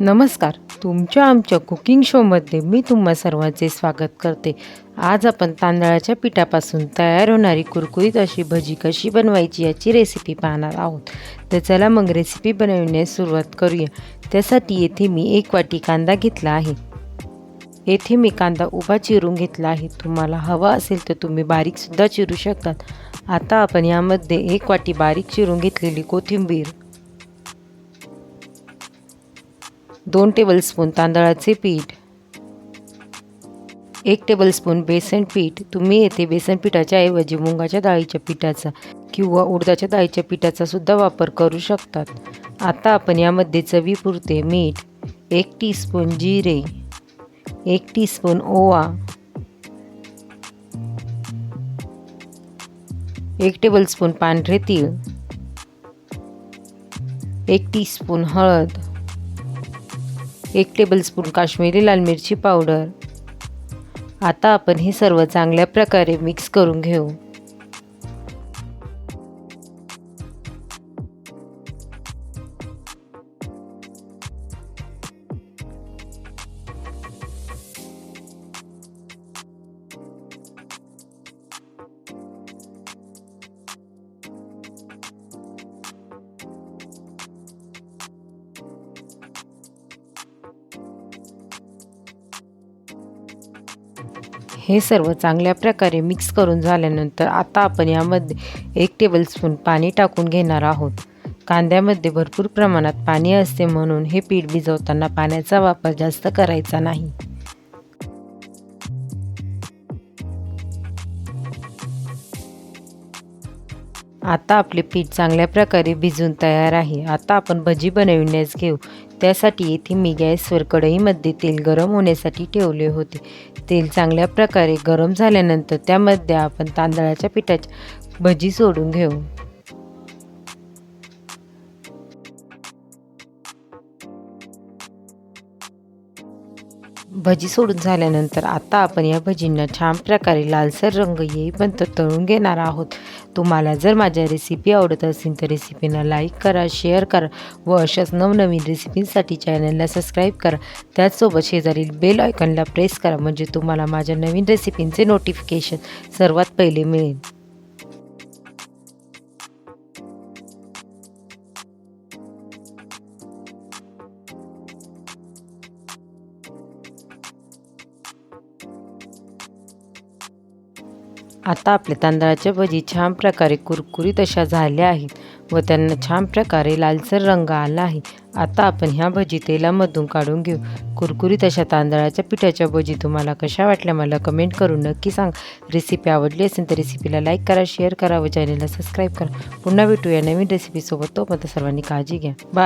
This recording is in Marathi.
नमस्कार. तुमच्या आमच्या कुकिंग शोमध्ये मी तुम्हा सर्वांचे स्वागत करते. आज आपण तांदळाच्या पिठापासून तयार होणारी कुरकुरीत अशी भजी कशी बनवायची याची रेसिपी पाहणार आहोत. तर चला मग रेसिपी बनवण्यास सुरुवात करूया. त्यासाठी येथे मी एक वाटी कांदा घेतला आहे. येथे मी कांदा उभा चिरून घेतला आहे. तुम्हाला हवा असेल तर तुम्ही बारीकसुद्धा चिरू शकतात. आता आपण यामध्ये एक वाटी बारीक चिरून घेतलेली कोथिंबीर दोन टेबलस्पून तांदळाचे पीठ. एक टेबलस्पून बेसन पीठ. तुम्ही येथे बेसन पिठाच्या ऐवजी मुंगाच्या डाळीच्या पिठाचा किंवा उडदाच्या डाळीच्या पिठाचा सुद्धा वापर करू शकतात. आता आपण यामध्ये चवीपुरते मीठ एक टीस्पून जिरे एक टीस्पून ओवा एक टेबलस्पून पांढरे तीळ एक टीस्पून हळद एक टेबलस्पून काश्मीरी लाल मिरची पावडर आता आपण हे सर्व चांगल्या प्रकारे मिक्स करून घेऊ. हे सर्व चांगल्या प्रकारे मिक्स करून झाल्यानंतर आता आपण यामध्ये एक टेबलस्पून पाणी टाकून घेणार आहोत. कांद्यामध्ये भरपूर प्रमाणात पाणी असते म्हणून हे पीठ भिजवताना पाण्याचा वापर जास्त करायचा नाही. आता आपले पीठ चांगल्या प्रकारे भिजून तयार आहे. आता आपण भजी बनविण्यास घेऊ. त्यासाठी येथे मी गॅसवर कढईमध्ये तेल गरम होण्यासाठी ठेवले होते. तेल चांगल्या प्रकारे गरम झाल्यानंतर त्यामध्ये आपण तांदळाच्या पिठाची भजी सोडून घेऊ. भजी सोडून झाल्यानंतर आता आपण या भजींना छान प्रकारे लालसर रंग येईपर्यंत तळून घेणार आहोत. तुम्हाला जर माझ्या रेसिपी आवडत असेल तर रेसिपीना लाईक करा शेअर करा व अशाच नवनवीन रेसिपींसाठी चॅनलला सबस्क्राईब करा. त्याचसोबत शेजारील बेल आयकॉनला प्रेस करा म्हणजे तुम्हाला माझ्या नवीन रेसिपींचे नोटिफिकेशन सर्वात पहिले मिळेल. आता आपल्या तांदळाच्या भजी छान प्रकारे कुरकुरीत अशा झाल्या आहेत व त्यांना छान प्रकारे लालसर रंग आला आहे. आता आपण ह्या भजी तेलामधून काढून घेऊ. कुरकुरीत अशा तांदळाच्या पिठाच्या भजी तुम्हाला कशा वाटल्या मला कमेंट करून नक्की सांग. रेसिपी आवडली असेल तर रेसिपीला लाईक करा शेअर करा व चॅनलला सबस्क्राईब करा. पुन्हा भेटूया नवीन रेसिपीसोबत तोपर्यंत सर्वांनी काळजी घ्या. बाय